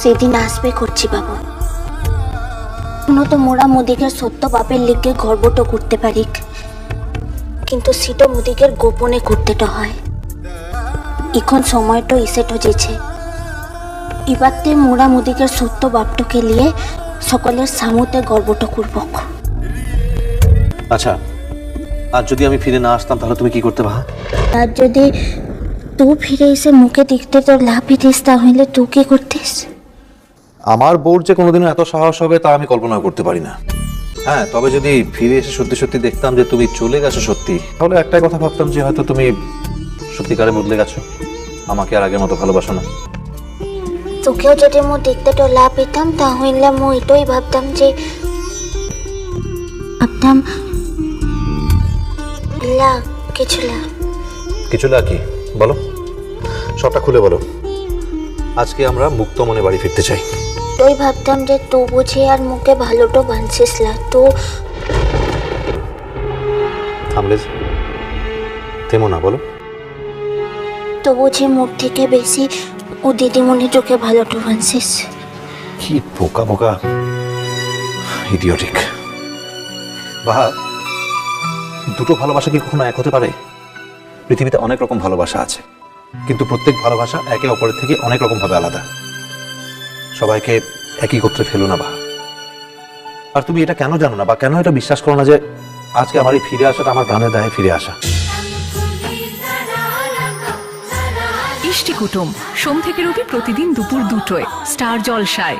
সেদিন আসবে করছি বাবু। কোনো তো মোরা মোদিকের সত্য বাপের লিগে গর্বটা করতে পারি। কিন্তু সেটা মোদিকের গোপনে করতেটা হয়। এখন সময়টা ইসেট হয়েছে। এবারতে মোরা মোদিকের সত্য বাপটাকে নিয়ে সকলের সামুতে গর্বটা করব। আচ্ছা আর যদি আমি ফিরে না আসতাম তাহলে তুমি কি করতে ভা আর যদি তুই ফিরে এসে মুখে দেখতে তোর লাভই দিস তাহলে তুই কি করতিস? আমার বোর্ড যে কোনোদিনও এত সাহস হবে তা আমি কল্পনা করতে পারি না। হ্যাঁ তবে যদি ফিরে এসে সত্যি সত্যি দেখতাম যে তুমি চলে গেছো সত্যি তাহলে একটাই কথা ভাবতাম যে হয়তো তুমি সত্যিকারে বদলে গেছো। আমাকে আর আগের মতো ভালোবাসো না। তোকেও যদি মো দেখতে তো লাভ পেতাম তাহলে মো এটাই ভাবতাম যে ভাবতাম লা কিছু লা। কিছু লা কি? বলো। সবটা খুলে বলো। আজকে আমরা মুক্ত মনে বাড়ি ফিরতে চাই। এটাই ভাবতাম যে তু বুঝি আর মুখে ভালোটা বানছিস না তো থামলে তেমন না বলো। তো বুঝি মুখ থেকে বেশি ও দিদিমণি তোকে ভালোটা বানছিস কি বোকা বোকা। ইডিওটিক বাহা দুটো ভালোবাসা কি কখনো এক হতে পারে? পৃথিবীতে অনেক রকম ভালোবাসা আছে কিন্তু প্রত্যেক ভালোবাসা একে অপরের থেকে অনেক রকম ভাবে আলাদা। সবাইকে একই করতে ফেলো না বাহা আর তুমি এটা কেন জানো না বা কেন এটা বিশ্বাস করো না যে আজকে আমার এই ফিরে আসাটা আমার প্রাণের দায়ে ফিরে আসা? ইষ্টি কুটুম, সোম থেকে রবি প্রতিদিন দুপুর দুটোয়, স্টার জলসায়।